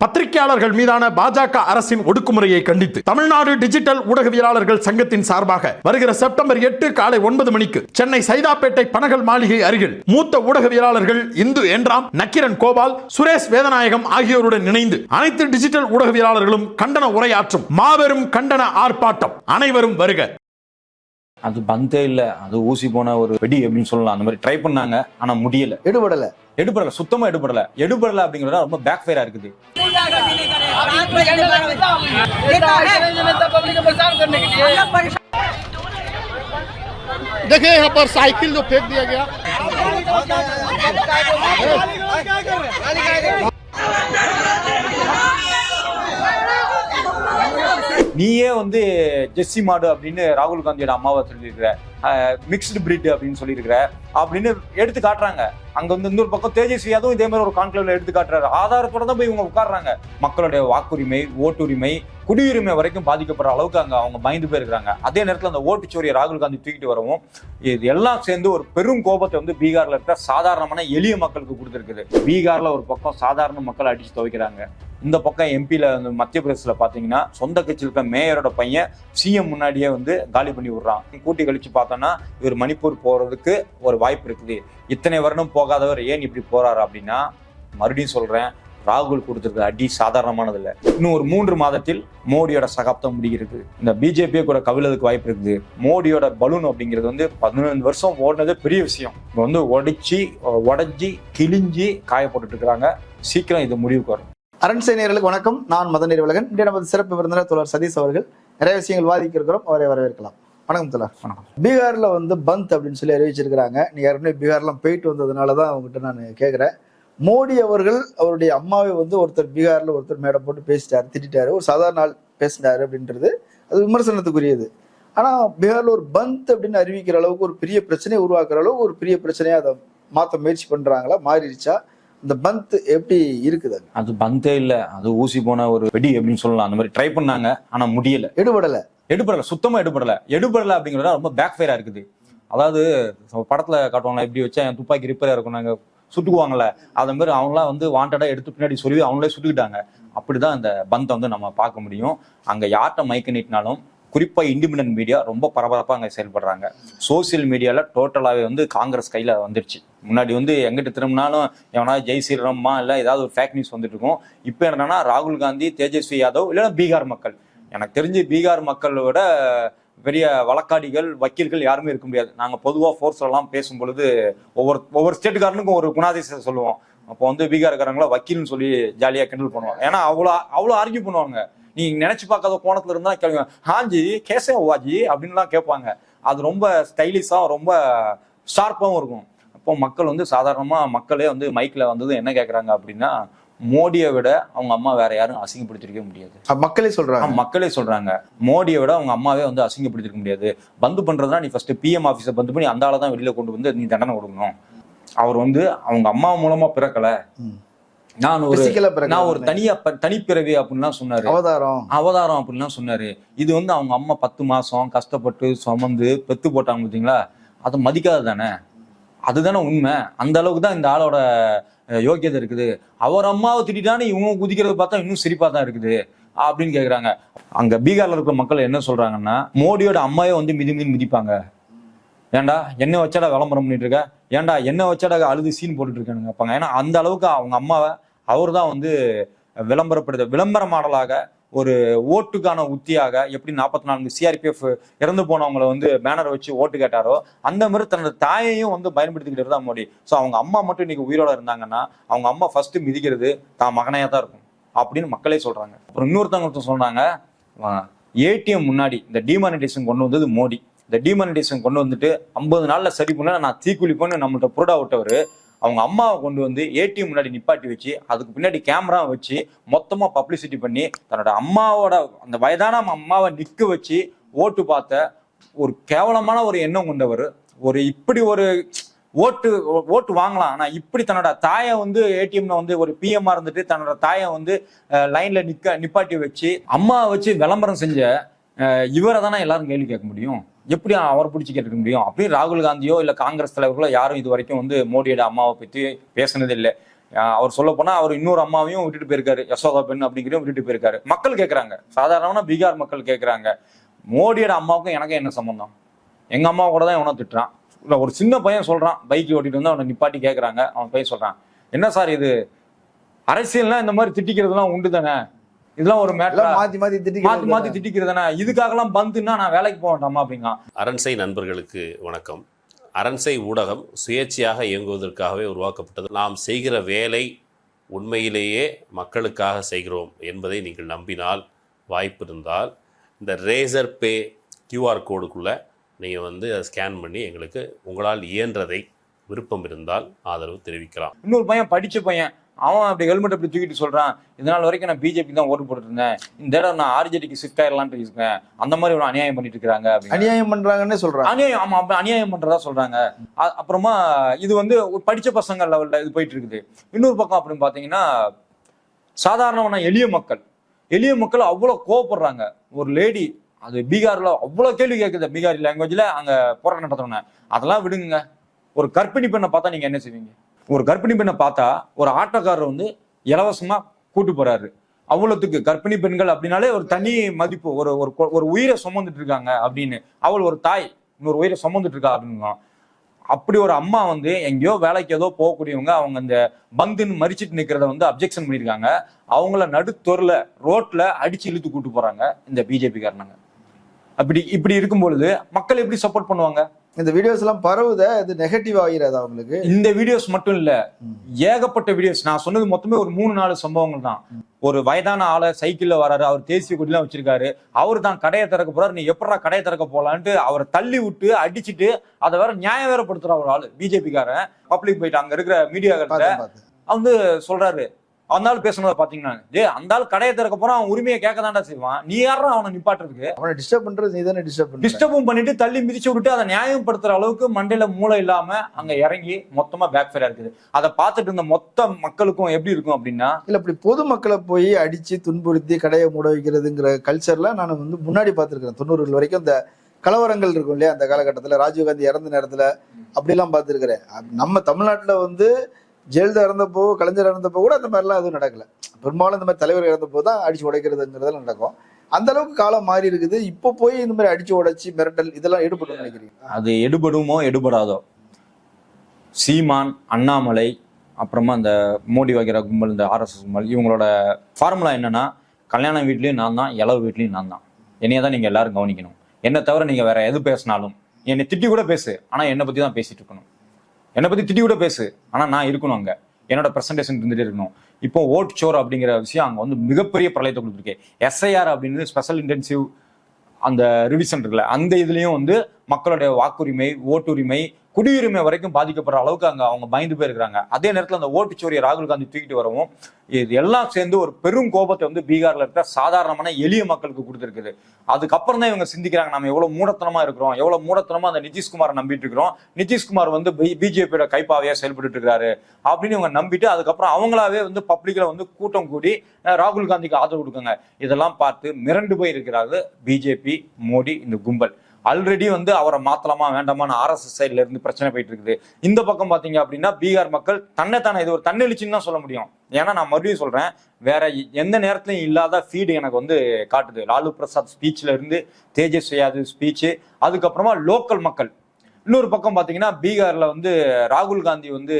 பத்திரிகையாளர்கள் மீதான பாஜக அரசின் ஒடுக்குமுறையை கண்டித்து தமிழ்நாடு டிஜிட்டல் ஊடகவியலாளர்கள் சங்கத்தின் சார்பாக வருகிற செப்டம்பர் எட்டு காலை ஒன்பது மணிக்கு சென்னை சைதாப்பேட்டை பனகல் மாளிகை அருகில் மூத்த ஊடகவியலாளர்கள் இந்து என்றாம் நக்கிரன் கோபால் சுரேஷ் வேதநாயகம் ஆகியோருடன் இணைந்து அனைத்து டிஜிட்டல் ஊடகவியலாளர்களும் கண்டன உரையாற்றும் மாபெரும் கண்டன ஆர்ப்பாட்டம் அனைவரும் வருக. அது பந்தே இல்ல அது ஊசி போன ஒரு வெடி அப்படின்னு சொல்லலாம் அந்த மாதிரி ட்ரை பண்ணாங்க ஆனா முடியல எடுபடல எடுபடல சுத்தமா எடுபடல எடுபடல அப்படிங்கறது ரொம்ப பேக் ஃபயரா இருக்குது देखिए यहाँ पर साइकिल जो फेंक दिया गया நீயே வந்து ஜெஸ்ஸி மாடு அப்படின்னு ராகுல் காந்தியோட அம்மாவை சொல்லியிருக்கிற மிக்ஸ்டு பிரிட் அப்படின்னு சொல்லியிருக்கிற அப்படின்னு எடுத்து காட்டுறாங்க. அங்க வந்து இன்னொரு பக்கம் தேஜஸ்வி யாதவும் இதே மாதிரி ஒரு கான்க்ளேவ்ல எடுத்து காட்டுறாரு. ஆதாரத்தோட தான் போய் இவங்க உட்காடுறாங்க மக்களுடைய வாக்குரிமை ஓட்டுரிமை குடியுரிமை வரைக்கும் பாதிக்கப்படுற அளவுக்கு அங்க அவங்க பயந்து போயிருக்காங்க அதே நேரத்தில் அந்த ஓட்டுச்சோரியை ராகுல் காந்தி தூக்கிட்டு வரவும் இது எல்லாம் சேர்ந்து ஒரு பெரும் கோபத்தை வந்து பீகார்ல இருக்க சாதாரணமான எளிய மக்களுக்கு கொடுத்துருக்குது. பீகார்ல ஒரு பக்கம் சாதாரண மக்கள் அடிச்சு துவைக்கிறாங்க. இந்த பக்கம் எம்பியில் வந்து மத்திய பிரதேசத்தில் பார்த்தீங்கன்னா சொந்த கட்சியில் இருக்க மேயரோட பையன் சிஎம் முன்னாடியே வந்து காலி பண்ணி விடுறான். கூட்டி கழிச்சு பார்த்தோன்னா இவர் மணிப்பூர் போகிறதுக்கு ஒரு வாய்ப்பு இருக்குது. இத்தனை வருடம் போகாதவர் ஏன் இப்படி போகிறாரு அப்படின்னா மறுபடியும் சொல்கிறேன் ராகுல் கொடுத்துருக்க அடி சாதாரணமானது இல்லை இன்னும் ஒரு மூன்று மாதத்தில் மோடியோட சகாப்தம் முடிகிறது. இந்த பிஜேபியை கூட கவிழதுக்கு வாய்ப்பு இருக்குது. மோடியோட பலூன் அப்படிங்கிறது வந்து பதினஞ்சு வருஷம் ஓடினது பெரிய விஷயம். இப்போ வந்து உடைச்சி உடஞ்சி கிழிஞ்சி காயப்பட்டுட்டு இருக்கிறாங்க. சீக்கிரம் இது முடிவுக்கு வரும். அரண் நேயர்களுக்கு வணக்கம். நான் மதன் நிறுவலகன் இன்றைய நமது சிறப்பு விருந்தினர் தோழர் சதீஷ் அவர்கள். நிறைய விஷயங்கள் வாதிக்க இருக்கிறோம் அவரை வரவேற்கலாம். வணக்கம் தோழர். வணக்கம். பீகார்ல வந்து பந்த் அப்படின்னு சொல்லி அறிவிச்சிருக்கிறாங்க. நீ ஏற்கனவே பீகார்லாம் போயிட்டு வந்ததுனால தான் அவங்ககிட்ட நான் கேட்குறேன் மோடி அவர்கள் அவருடைய அம்மாவை வந்து ஒருத்தர் பீகார்ல ஒருத்தர் மேடை போட்டு பேசிட்டாரு திட்டாரு ஒரு சாதாரண ஆள் பேசினாரு அப்படின்றது அது விமர்சனத்துக்குரியது. ஆனா பீகார்ல ஒரு பந்த் அப்படின்னு அறிவிக்கிற அளவுக்கு ஒரு பெரிய பிரச்சனையை உருவாக்குற அளவுக்கு ஒரு பெரிய பிரச்சனையா அதை மாத்த முயற்சி பண்றாங்களா? மாறிடுச்சா? இந்த பந்த் எப்படி இருக்குது? அது பந்தே இல்ல. அது ஊசி போன ஒரு வெடி அப்படின்னு சொல்லலாம். அந்த மாதிரி ட்ரை பண்ணாங்க. ஆனா முடியல. எடுபடல. எடுபடல. சுத்தமா எடுபடல. எடுபடல அப்படிங்கறது ரொம்ப பேக் ஃபயரா இருக்குது. அதாவது படத்துல காட்டுவாங்க இப்படி வச்சா என் துப்பாக்கி ரிப்பேரா இருக்கும். நாங்க சுட்டுக்குவாங்கல்ல. அது மாதிரி அவங்களாம் வந்து வாண்டடா எடுத்து பின்னாடி சொல்லி அவங்களே சுட்டுக்கிட்டாங்க. அப்படிதான் இந்த பந்தை வந்து நம்ம பார்க்க முடியும். அங்க யார்கிட்ட மைக்க நீட்டினாலும் குறிப்பாக இண்டிபெண்டன்ட் மீடியா ரொம்ப பரபரப்பாக அங்கே செயல்படுறாங்க. சோசியல் மீடியாவில் டோட்டலாகவே வந்து காங்கிரஸ் கையில் வந்துருச்சு. முன்னாடி வந்து எங்கிட்ட திரும்பினாலும் எவனா ஜெய் ஸ்ரீராம்மா இல்லை ஏதாவது ஒரு ஃபேக் நியூஸ் வந்துட்டு இருக்கும். இப்போ என்னன்னா ராகுல் காந்தி தேஜஸ்வி யாதவ் இல்லைன்னா பீகார் மக்கள். எனக்கு தெரிஞ்சு பீகார் மக்களோட பெரிய வழக்காடிகள் வக்கீல்கள் யாருமே இருக்க முடியாது. நாங்கள் பொதுவாக ஃபோர்ஸ் எல்லாம் பேசும் பொழுது ஒவ்வொரு ஒவ்வொரு ஸ்டேட்டுக்காரனுக்கும் ஒரு குணாதிசயம் சொல்லுவோம். அப்போ வந்து பீகார்காரங்களா வக்கீல்னு சொல்லி ஜாலியாக கிண்டல் பண்ணுவாங்க. ஏன்னா அவ்வளோ அவ்வளோ ஆர்கியூ பண்ணுவாங்க. நீ நினைச்சு பார்க்காத கோணத்துல இருந்தா கேளுங்க ஹாஞ்சி கேசே ஓவாஜி அப்படின்லாம் கேட்பாங்க. அது ரொம்ப ஸ்டைலிஷா ரொம்ப ஷார்ப்பாகவும் இருக்கும். அப்போ மக்கள் வந்து சாதாரணமா மக்களே வந்து மைக்ல வந்தது என்ன கேட்கறாங்க அப்படின்னா மோடியை விட அவங்க அம்மா வேற யாரும் அசிங்கப்படுத்திருக்க முடியாது. மக்களே சொல்றாங்க. மக்களே சொல்றாங்க. மோடியை விட அவங்க அம்மாவே வந்து அசிங்கப்படுத்திருக்க முடியாது. பந்து பண்றதுனா நீ ஃபர்ஸ்ட் பிஎம் ஆபீஸை பந்து பண்ணி அந்த ஆளை தான் வெளியில கொண்டு வந்து நீ தண்டனை கொடுக்கணும். அவர் வந்து அவங்க அம்மா மூலமா பிறக்கல. நான் ஒரு. நான் ஒரு தனியா தனிப்பிறவி அப்படின்லாம் சொன்னாரு. அவதாரம். அவதாரம் அப்படின்லாம் சொன்னாரு. இது வந்து அவங்க அம்மா பத்து மாசம் கஷ்டப்பட்டு சுமந்து பெத்து போட்டாங்க பார்த்தீங்களா அதை மதிக்காது தானே? அதுதானே உண்மை. அந்த அளவுக்கு தான் இந்த ஆளோட யோக்கியதை இருக்குது. அவர் அம்மாவை திட்டானே இவங்க குதிக்கிறது பார்த்தா இன்னும் சிரிப்பா தான் இருக்குது. அப்படின்னு கேக்குறாங்க. அங்க பீகார்ல இருக்கிற மக்கள் என்ன சொல்றாங்கன்னா மோடியோட அம்மாவே வந்து மிதி மிதி மிதிப்பாங்க. ஏன்டா என்ன வச்சாடா விளம்பரம் பண்ணிட்டு இருக்க? ஏன்டா என்ன வச்சாடா அழுது சீன் போட்டுட்டு இருக்கானுங்க? அப்பாங்க ஏன்னா அந்த அளவுக்கு அவங்க அம்மாவை அவர் தான் வந்து விளம்பரப்படுத்த விளம்பர மாடலாக ஒரு ஓட்டுக்கான உத்தியாக எப்படி நாற்பத்தி நான்கு சிஆர்பிஎஃப் இறந்து போனவங்களை வந்து பேனர் வச்சு ஓட்டு கேட்டாரோ அந்த மாதிரி தன்னோட தாயையும் வந்து பயன்படுத்திக்கிட்டு தான் மோடி. ஸோ அவங்க அம்மா மட்டும் இன்னைக்கு உயிரோட இருந்தாங்கன்னா அவங்க அம்மா ஃபர்ஸ்ட் மிதிக்கிறது தான் மகனையா தான் இருக்கும் அப்படின்னு மக்களே சொல்றாங்க. அப்புறம் இன்னொருத்தவங்க ஒருத்தர் சொன்னாங்க ஏடிஎம் முன்னாடி இந்த டிமானிட்டேஷன் கொண்டு வந்தது மோடி. இந்த டிமானிட்டேஷன் கொண்டு வந்துட்டு ஐம்பது நாளில் சரி பண்ண நான் தீக்குளிப்பேன்னு நம்மள்ட்ட புரடா விட்டவர். அவங்க அம்மாவை கொண்டு வந்து ஏடிஎம் முன்னாடி நிப்பாட்டி வச்சு அதுக்கு பின்னாடி கேமரா வச்சு மொத்தமாக பப்ளிசிட்டி பண்ணி தன்னோட அம்மாவோட அந்த வயதான அம்மாவை நிற்க வச்சு ஓட்டு பார்த்த ஒரு கேவலமான ஒரு எண்ணம் கொண்டவர். ஒரு இப்படி ஒரு ஓட்டு ஓட்டு வாங்கலாம். ஆனால் இப்படி தன்னோட தாயை வந்து ஏடிஎம்ல வந்து ஒரு பிஎம்ஆ இருந்துட்டு தன்னோட தாயை வந்து லைன்ல நிக்க நிப்பாட்டி வச்சு அம்மாவை வச்சு விளம்பரம் செஞ்ச இவரை தானே எல்லாரும் கேள்வி கேட்க முடியும்? எப்படி அவர் பிடிச்சி இருக்க முடியும்? அப்படியே ராகுல் காந்தியோ இல்ல காங்கிரஸ் தலைவர்களோ யாரும் இது வரைக்கும் வந்து மோடியோட அம்மாவை பத்தி பேசுனது இல்லை. அவர் சொல்ல போனா அவர் இன்னொரு அம்மாவையும் விட்டுட்டு போயிருக்காரு. யசோதா பெண் அப்படிங்கிறதையும் விட்டுட்டு போயிருக்காரு. மக்கள் கேட்கறாங்க சாதாரணமான பீகார் மக்கள் கேட்கறாங்க மோடியோட அம்மாவுக்கும் எனக்கும் என்ன சம்பந்தம்? எங்க அம்மா கூட தான் எவனோ திட்டுறான். இல்ல ஒரு சின்ன பையன் சொல்றான். பைக் ஓட்டிட்டு வந்து அவனை நிப்பாட்டி கேட்கறாங்க அவன் பையன் சொல்றான். என்ன சார் இது? அரசியல்னா இந்த மாதிரி திட்டிக்கிறதுலாம் உண்டு தானே? இதெல்லாம் ஒரு மேட்டர் மாத்தி மாத்தி திட்டி மாத்தி மாத்தி திட்டிக்கிறது தானே இதுக்காகலாம் பந்துன்னா நான் வேலைக்கு போக வேண்டாமா அப்படிங்க அரண்சை நண்பர்களுக்கு வணக்கம். அரண்சை ஊடகம் சுயேட்சையாக இயங்குவதற்காகவே உருவாக்கப்பட்டது. நாம் செய்கிற வேலை உண்மையிலேயே மக்களுக்காக செய்கிறோம் என்பதை நீங்கள் நம்பினால் வாய்ப்பு இருந்தால் இந்த ரேசர் பே கியூஆர் கோடுக்குள்ளே நீங்கள் வந்து அதை ஸ்கேன் பண்ணி எங்களுக்கு உங்களால் இயன்றதை விருப்பம் இருந்தால் ஆதரவு தெரிவிக்கலாம். இன்னொரு பையன் படிச்ச பையன் அவன் அப்படி ஹெல்மெட் அப்படி தூக்கிட்டு சொல்றான் இதனால் வரைக்கும் நான் பிஜேபி தான் ஓட்டு போட்டுட்டு இருந்தேன் இந்த தடவை நான் ஆர்ஜேடிக்கு ஷிஃப்ட் ஆயிடலான்ட்டு இருக்கேன். அந்த மாதிரி ஒரு அநியாயம் பண்ணிட்டு இருக்காங்க அநியாயம் பண்றாங்கன்னே சொல்றாங்க. அநியாயம் ஆமா அப்ப அநியாயம் பண்றதா சொல்றாங்க. அ- அப்புறமா இது வந்து ஒரு படிச்ச பசங்க லெவல்ல இது போயிட்டு இருக்குது. இன்னொரு பக்கம் அப்படின்னு பாத்தீங்கன்னா சாதாரணமான எளிய மக்கள். எளிய மக்கள் அவ்வளவு கோவப்படுறாங்க. ஒரு லேடி அது பீகார்ல அவ்வளவு கேள்வி கேட்குது பீகாரி லாங்குவேஜ்ல அங்க போராட்டம் நடத்துறவங்க அதெல்லாம் விடுங்க. ஒரு கர்ப்பிணி பெண்ணை பார்த்தா நீங்க என்ன செய்வீங்க? ஒரு கர்ப்பிணி பெண்ணை பார்த்தா ஒரு ஆட்டோக்காரர் வந்து இலவசமா கூட்டு போறாரு. அவ்வளோத்துக்கு கர்ப்பிணி பெண்கள் அப்படின்னாலே ஒரு தனி மதிப்பு ஒரு ஒரு ஒரு உயிரை சுமந்துட்டு இருக்காங்க அப்படின்னு. அவள் ஒரு தாய் இன்னொரு உயிரை சுமந்துட்டு இருக்கா அப்படின்னு அப்படி ஒரு அம்மா வந்து எங்கேயோ வேலைக்கு ஏதோ போகக்கூடியவங்க அவங்க இந்த பந்துன்னு மறிச்சிட்டு நிக்கிறத வந்து அப்ஜெக்ஷன் பண்ணியிருக்காங்க. அவங்கள நடுத்தொருல ரோட்ல அடிச்சு இழுத்து கூட்டு போறாங்க இந்த பிஜேபி காரணங்க அப்படி இப்படி இருக்கும் பொழுது மக்கள் எப்படி சப்போர்ட் பண்ணுவாங்க? இந்த வீடியோஸ் எல்லாம் பரவுத? இது நெகட்டிவ் ஆகிறது அவங்களுக்கு இந்த வீடியோஸ் மட்டும் இல்ல. ஏகப்பட்ட வீடியோஸ் நான் சொன்னது மொத்தமே ஒரு மூணு நாலு சம்பவங்கள் தான். ஒரு வயதான ஆளை சைக்கிள்ல வராரு அவர் தேசிய கொடிலாம் வச்சிருக்காரு. அவர் தான் கடையை திறக்க போறாரு. நீ எப்படா கடையை திறக்க போலான்ட்டு அவரை தள்ளி விட்டு அடிச்சிட்டு அதை வேற நியாயம் வேற படுத்துற ஒரு ஆளு. பிஜேபி காரன். பப்ளிக் போயிட்டு அங்க இருக்கிற பார்த்தேன் வந்து சொல்றாரு. அந்த ஆள் பேசுனதை பாத்தீங்கன்னா டே அந்த ஆள் கடையை திறக்க போறான் அவன் உரிமையை கேட்க தான்டா செய்வான். நீ யாரா அவனை நிப்பாட்டுறதுக்கு? அவனை டிஸ்டர்ப் பண்றது நீ தானே டிஸ்டர்ப் டிஸ்டர்பும் பண்ணிட்டு தள்ளி மிதிச்சு விட்டு அதை நியாயப்படுத்துற அளவுக்கு மண்டையில மூளை இல்லாம அங்க இறங்கி மொத்தமா பேக் ஃபயரா இருக்குது. அதை பார்த்துட்டு இருந்த மொத்த மக்களுக்கும் எப்படி இருக்கும் அப்படின்னா இல்ல இப்படி பொதுமக்களை போய் அடிச்சு துன்புறுத்தி கடையை மூட வைக்கிறதுங்கிற கல்ச்சர்ல நான் வந்து முன்னாடி பார்த்திருக்கிறேன். தொண்ணூறுகள் வரைக்கும் இந்த கலவரங்கள் இருக்கும் இல்லையா? அந்த காலகட்டத்துல ராஜீவ்காந்தி இறந்த நேரத்துல அப்படிலாம் பார்த்திருக்கிறேன். நம்ம தமிழ்நாட்டுல வந்து ஜெயலலிதா இறந்தப்போ கலைஞர் இறந்தப்போ கூட அந்த மாதிரிலாம் எதுவும் நடக்கல. பெரும்பாலும் இந்த மாதிரி தலைவர் இறந்தப்போ தான் அடிச்சு உடைக்கிறதுங்கிறதெல்லாம் நடக்கும். அந்த அளவுக்கு காலம் மாறி இருக்குது. இப்போ போய் இந்த மாதிரி அடிச்சு உடைச்சி மிரட்டல் இதெல்லாம் எடுபடும் நினைக்கிறீங்க? அது எடுபடுமோ எடுபடாதோ? சீமான் அண்ணாமலை அப்புறமா இந்த மோடி வகைரா கும்பல் இந்த ஆர்எஸ்எஸ் கும்பல் இவங்களோட ஃபார்முலா என்னன்னா கல்யாண வீட்லயும் நான் தான் இளவு வீட்லயும் நான் தான். என்னைய தான் நீங்க எல்லாரும் கவனிக்கணும். என்னை தவிர நீங்க வேற எது பேசினாலும் என்னை திட்டி கூட பேசு. ஆனா என்னை பத்தி தான் பேசிட்டு இருக்கணும். என்னை பத்தி திட்டி கூட பேசு. ஆனா நான் இருக்கணும் அங்க. என்னோட பிரசன்டேஷன் இருந்துட்டே இருக்கணும். இப்போ ஓட் சோர் அப்படிங்கிற விஷயம் அங்க வந்து மிகப்பெரிய பிரளயத்தை கொடுத்துருக்கு. எஸ்ஐஆர் அப்படின்னு ஸ்பெஷல் இன்டென்சிவ் அந்த ரிவிஷன் இருக்குல்ல அந்த இதுலயும் வந்து மக்களுடைய வாக்குரிமை ஓட்டுரிமை குடியுரிமை வரைக்கும் பாதிக்கப்படுற அளவுக்கு அங்க அவங்க பயந்து போயிருக்காங்க அதே நேரத்துல அந்த ஓட்டுச்சோரியை ராகுல் காந்தி தூக்கிட்டு வரவும் இது எல்லாம் சேர்ந்து ஒரு பெரும் கோபத்தை வந்து பீகார்ல இருக்க சாதாரணமான எளிய மக்களுக்கு கொடுத்துருக்குது. அதுக்கப்புறம் தான் இவங்க சிந்திக்கிறாங்க நம்ம எவ்வளவு மூடத்தனமா இருக்கிறோம் எவ்வளவு மூடத்தனமா அந்த நிதிஷ்குமாரை நம்பிட்டு இருக்கிறோம். நிதிஷ்குமார் வந்து பிஜேபியோட கைப்பாவையா செயல்பட்டு இருக்காரு அப்படின்னு இவங்க நம்பிட்டு அதுக்கப்புறம் அவங்களாவே வந்து பப்ளிக்ல வந்து கூட்டம் கூடி ராகுல் காந்திக்கு ஆதரவு கொடுக்குங்க. இதெல்லாம் பார்த்து மிரண்டு போய் இருக்கிறாரு பிஜேபி மோடி இந்த கும்பல். ஆல்ரெடி வந்து அவரை மாத்தலாமா வேண்டாமான்னு ஆர்எஸ்எஸ் சைட்ல இருந்து பிரச்சனை போயிட்டு இருக்குது. இந்த பக்கம் பாத்தீங்க அப்படின்னா பீகார் மக்கள் தன்னைத்தானே இது ஒரு தன்னெழுச்சின்னு தான் சொல்ல முடியும். ஏன்னா நான் மறுபடியும் சொல்றேன் வேற எந்த நேரத்திலையும் இல்லாத ஃபீடு எனக்கு வந்து காட்டுது. லாலு பிரசாத் ஸ்பீச்ல இருந்து தேஜஸ்வி யாதவ் ஸ்பீச்சு அதுக்கப்புறமா லோக்கல் மக்கள். இன்னொரு பக்கம் பாத்தீங்கன்னா பீகார்ல வந்து ராகுல் காந்தி வந்து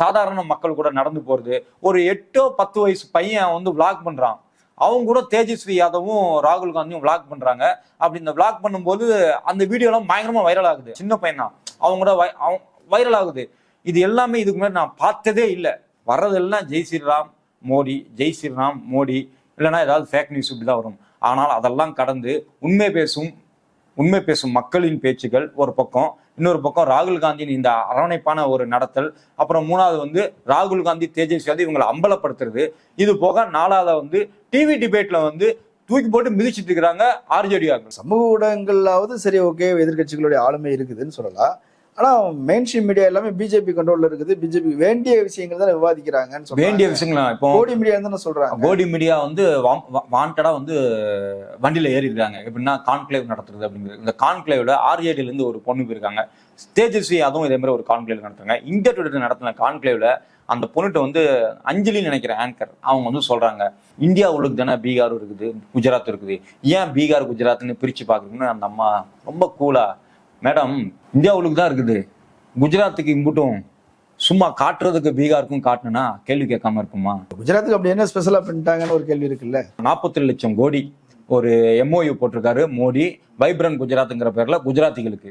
சாதாரண மக்கள் கூட நடந்து போறது. ஒரு எட்டோ பத்து வயசு பையன் வந்து விளாக் பண்றான். அவங்க கூட தேஜஸ்வி யாதவும் ராகுல் காந்தியும் பிளாக் பண்றாங்க. அப்படி இந்த பிளாக் பண்ணும்போது அந்த வீடியோலாம் பயங்கரமா வைரல் ஆகுது. சின்ன பையன் தான். அவங்க கூட வைரல் ஆகுது. இது எல்லாமே இதுக்கு முன்னாடி நான் பார்த்ததே இல்லை. வர்றதெல்லாம் ஜெய் ஸ்ரீராம் மோடி ஜெய் ஸ்ரீராம் மோடி. இல்லைன்னா ஏதாவது ஃபேக் நியூஸ் இப்படி தான் வரும். ஆனால் அதெல்லாம் கடந்து உண்மை பேசும் உண்மை பேசும் மக்களின் பேச்சுகள் ஒரு பக்கம். இன்னொரு பக்கம் ராகுல் காந்தியின் இந்த அரவணைப்பான ஒரு நடத்தல் அப்புறம் மூணாவது வந்து ராகுல் காந்தி தேஜஸ்வி யாதவ் இவங்களை அம்பலப்படுத்துறது. இது போக நாலாவது வந்து டிவி டிபேட்ல வந்து தூக்கி போட்டு மிதிச்சிட்டு இருக்கிறாங்க ஆர்ஜேடி சமூக ஊடகங்களாவது சரி ஓகே எதிர்க்கட்சிகளுடைய ஆளுமை இருக்குதுன்னு சொல்லலாம். ஆனா மெயின் ஸ்ட்ரீம் மீடியா எல்லாமே பிஜேபி கண்ட்ரோல்ல இருக்குது. பிஜேபி வேண்டிய விஷயங்கள் தான் விவாதிக்கிறாங்கன்னு வேண்டிய விஷயங்களா? இப்போ கோடி மீடியா தானே சொல்றாங்க. கோடி மீடியா வந்து வாண்டடா வந்து வண்டியில ஏறி இருக்காங்க எப்படின்னா கான்க்ளேவ் நடத்துறது அப்படிங்கிறது. இந்த கான்க்ளேவ்ல ஆர்ஏடில இருந்து ஒரு பொண்ணு போயிருக்காங்க. தேஜஸ்வி அதுவும் இதே மாதிரி ஒரு கான்க்ளேவ் நடத்துறாங்க. இந்தியா டுடே நடத்தின கான்க்ளேவ்ல அந்த பொண்ணுகிட்ட வந்து அஞ்சலின்னு நினைக்கிறேன் ஆங்கர் அவங்க வந்து சொல்றாங்க இந்தியா உள்ளுக்கு தானே பீகாரும் இருக்குது குஜராத் இருக்குது. ஏன் பீகார் குஜராத்னு பிரிச்சு பாக்குறீங்கன்னு அந்த அம்மா ரொம்ப கூலா மேடம் இந்தியா உள்ளுக்கு தான் இருக்குது. குஜராத்துக்கு இம்புட்டும் சும்மா காட்டுறதுக்கு பீகாருக்கும் காட்டுனா கேள்வி கேட்காம இருக்குமா குஜராத்துக்கு அப்படி என்ன ஸ்பெஷலா பண்ணிட்டாங்கன்னு ஒரு கேள்வி இருக்குல்ல. நாற்பத்தி லட்சம் கோடி ஒரு எம்ஓயு போட்டிருக்காரு மோடி. வைப்ரண்ட் குஜராத்துங்கிற பேர்ல குஜராத்திகளுக்கு.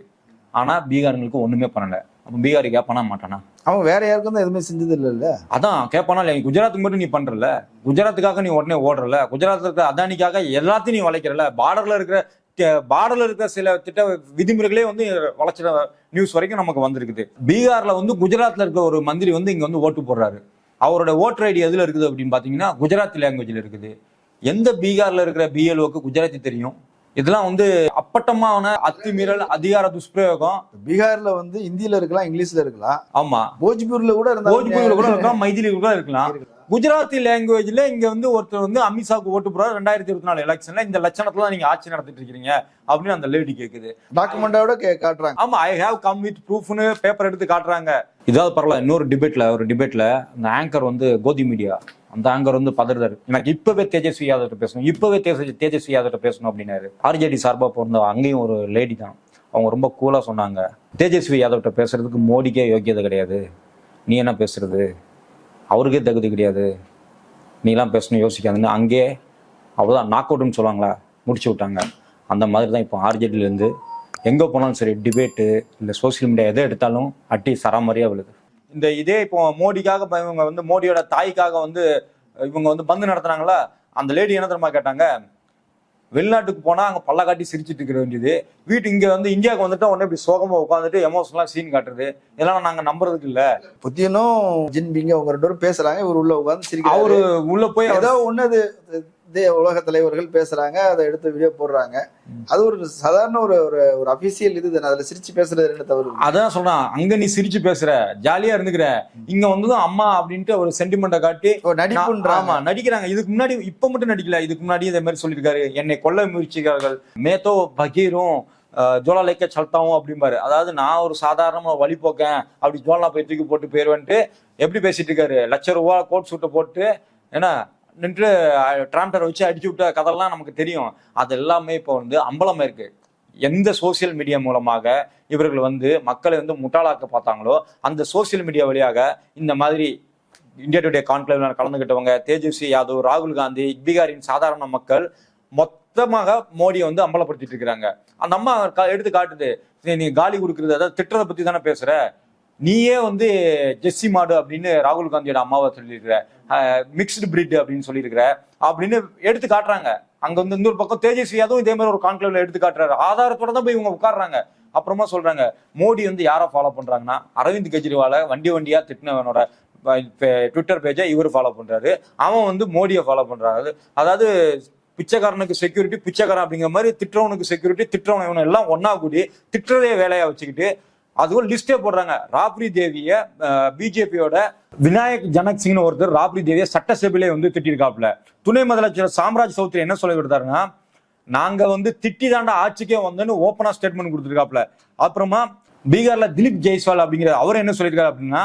ஆனா பீகாருங்களுக்கு ஒண்ணுமே பண்ணல. அப்ப பீகாரி கேட்பானா மாட்டானா? அவன் வேற யாருக்கும் தான் எதுவுமே செஞ்சது இல்லைல்ல அதான் கேட்பானா இல்லையா? குஜராத்துக்கு மட்டும் நீ பண்றல குஜராத்துக்காக நீ உடனே ஓடுறல குஜராத்ல இருக்கிற அதானிக்காக எல்லாத்தையும் நீ வளைக்கிறல பார்டர்ல இருக்கிற பார்டர்ல இருக்கிற சில திட்ட விதிமுறைகளே வந்து வளைச்சிட நியூஸ் வரைக்கும் நமக்கு வந்திருக்குது. பீகார்ல வந்து குஜராத்ல இருக்கிற ஒரு மந்திரி வந்து இங்க வந்து ஓட்டு போடுறாரு. அவரோட ஓட்டர் ஐடி எதுல இருக்குது அப்படின்னு பாத்தீங்கன்னா குஜராத்தி லாங்குவேஜ்ல இருக்குது. எந்த பீகார்ல இருக்கிற பிஎல்ஓக்கு குஜராத்தி தெரியும்? இதெல்லாம் வந்து அப்பட்டமான அத்துமீறல் அதிகார துஷ்பிரயோகம். பீகார்ல வந்து இந்தியில இருக்கலாம் இங்கிலீஷ்ல இருக்கலாம். ஆமா. போஜ்பூர்ல கூட போஜ்பூர்ல கூட இருந்தா இருக்கலாம் மைதிலி கூட இருக்கலாம். குஜராத்தி லாங்குவேஜ்ல இங்க வந்து ஒருத்தர் வந்து அமித்ஷாக்கு ஓட்டு போறாரு ரெண்டாயிரத்தி இருபத்தி நாலு எலெக்ஷன்ல இந்த லட்சணத்துல தான் நீங்க ஆட்சி நடத்திட்டு இருக்கீங்க அப்படின்னு அந்த லேடி கேக்குது. டாக்குமெண்டோட காட்டுறாங்க. ஆமா ஐ ஹேவ் கம் வித் ப்ரூஃப்னு பேப்பர் எடுத்து காட்டுறாங்க. இதாவது பரவாயில்ல இன்னொரு டிபேட்ல ஒரு டிபேட்ல அந்த ஆங்கர் வந்து கோதி மீடியா அந்த ஆங்கர் வந்து பதறாரு எனக்கு இப்பவே தேஜஸ்வி யாதவ் பேசணும் இப்பவே தேஜ- தேஜஸ்வி யாதவ் பேசணும் அப்படின்னாரு. ஆர்ஜேடி சார்பா பிறந்த அங்கேயும் ஒரு லேடி தான். அவங்க ரொம்ப கூலா சொன்னாங்க. தேஜஸ்வி யாதவ்கிட்ட பேசுறதுக்கு மோடிக்கே யோக்கியதை கிடையாது. நீ என்ன பேசுறது? அவருக்கே தகுதி கிடையாது. நீலாம் பேசணும் யோசிக்காதுன்னு அங்கே அவ்வளோதான் நாக் அவுட்னு சொல்லுவாங்களா? முடிச்சு விட்டாங்க. அந்த மாதிரி தான் இப்போ ஆர்ஜேடியிலேருந்து எங்கே போனாலும் சரி டிபேட்டு இல்லை சோஷியல் மீடியா எதை எடுத்தாலும் அட்டி சராமரியாக விழுது. இந்த இதே இப்போ மோடிக்காக இவங்க வந்து மோடியோட தாய்க்காக வந்து இவங்க வந்து பந்து நடத்துனாங்களா? அந்த லேடி என்ன தெரியுமா கேட்டாங்க? வெளிநாட்டுக்கு போனா அங்க பல்ல காட்டி சிரிச்சிட்டு இருக்க வேண்டியது. வீட்டு இங்க வந்து இந்தியாவுக்கு வந்துட்டு உடனே இப்படி சோகமா உட்காந்துட்டு எமோஷனலா சீன் காட்டுறது. இதெல்லாம் நாங்க நம்புறதுக்கு இல்ல. புத்தியனும் ஜின்பிங்க அவங்க ரெண்டு பேரும் பேசுறாங்க. இவர் உள்ள உட்கார்ந்து சிரிக்கிறாரு. அவரு உள்ள போய் ஏதோ ஒண்ணு அது இதே உலக தலைவர்கள் பேசுறாங்க அதை எடுத்து வீடியோ போடுறாங்க. அது ஒரு சாதாரண ஒரு ஒரு ஒரு அபிஷியல் இது தானே அதுல சிரிச்சு பேசுறது என்ன தவறு? அதான் சொல்றான் அங்க நீ சிரிச்சு பேசுற ஜாலியா இருந்துக்கிற. இங்க வந்ததும் அம்மா அப்படின்ட்டு ஒரு சென்டிமெண்ட்டை காட்டி ஆமா நடிக்கிறாங்க. இதுக்கு முன்னாடி இப்ப மட்டும் நடிக்கல இதுக்கு முன்னாடி இதே மாதிரி சொல்லியிருக்காரு. என்னை கொல்ல முயற்சிக்கிறார்கள். மேத்தோ பகீரும் ஜோலா லைக்க சல்தாவும் அப்படிம்பாரு. அதாவது நான் ஒரு சாதாரண வழி போக்கேன் அப்படி ஜோலா போய் தூக்கி போட்டு போயிருவேன்ட்டு எப்படி பேசிட்டு இருக்காரு? லட்ச ரூபா கோட் சூட்டை போட்டு ஏன்னா நின்று டிராம்டரை வச்சு அடிச்சு விட்ட கதெல்லாம் நமக்கு தெரியும். அது எல்லாமே இப்போ வந்து அம்பலமாக இருக்கு. எந்த சோசியல் மீடியா மூலமாக இவர்கள் வந்து மக்களை வந்து முட்டாளாக்க பார்த்தாங்களோ அந்த சோசியல் மீடியா வழியாக இந்த மாதிரி இந்தியா டுடே கான்க்ளேவ்ல கலந்துக்கிட்டவங்க தேஜஸ்வி யாதவ் ராகுல் காந்தி பீகாரின் சாதாரண மக்கள் மொத்தமாக மோடியை வந்து அம்பலப்படுத்திட்டு இருக்கிறாங்க. அந்த அம்மா கா- எடுத்து காட்டுது. "நீ- காலி கொடுக்குறது அதாவது திட்டத்தை பத்தி தானே பேசுற? நீயே வந்து ஜெஸ்ஸி மாடு அப்படின்னு ராகுல் காந்தியோட அம்மாவை சொல்லியிருக்கிற மிக்ஸ்டு பிரிட் அப்படின்னு சொல்லியிருக்கிற அப்படின்னு எடுத்து காட்டுறாங்க. அங்க வந்து இன்னொரு பக்கம் தேஜஸ்வி யாதவும் இதே மாதிரி ஒரு கான்க்ளேவ்ல எடுத்து காட்டுறாரு. ஆதாரத்தோட தான் போய் இவங்க உட்காடுறாங்க அப்புறமா சொல்றாங்க மோடி வந்து யாரை ஃபாலோ பண்றாங்கன்னா அரவிந்த் கெஜ்ரிவாலை வண்டி வண்டியா திட்டினவனோட ட்விட்டர் பேஜை இவர் ஃபாலோ பண்றாரு. அவன் வந்து மோடியை ஃபாலோ பண்றாரு. அதாவது பிச்சைக்காரனுக்கு செக்யூரிட்டி பிச்சைக்காரன் அப்படிங்கிற மாதிரி திட்டுறவனுக்கு செக்யூரிட்டி திட்டுறவன் இவனை எல்லாம் ஒன்னா கூடி திட்டுறதே வேலையா வச்சுக்கிட்டு அதுவும் லிஸ்டே போடுறாங்க. ராப்ரி தேவிய பிஜேபியோட விநாயக் ஜனக் சிங்னு ஒருத்தர் ராப்ரி தேவிய சட்டசபையிலே வந்து திட்டிருக்காப்புல. துணை முதலமைச்சர் சாம்ராஜ் சௌத்ரி என்ன சொல்லி கொடுத்தாருன்னா நாங்க வந்து திட்டி தாண்டா ஆட்சிக்கே வந்தோன்னு ஓப்பனா ஸ்டேட்மெண்ட் கொடுத்துருக்காப்புல. அப்புறமா பீகார்ல திலீப் ஜெய்ஸ்வால் அப்படிங்கிற அவர் என்ன சொல்லியிருக்காரு அப்படின்னா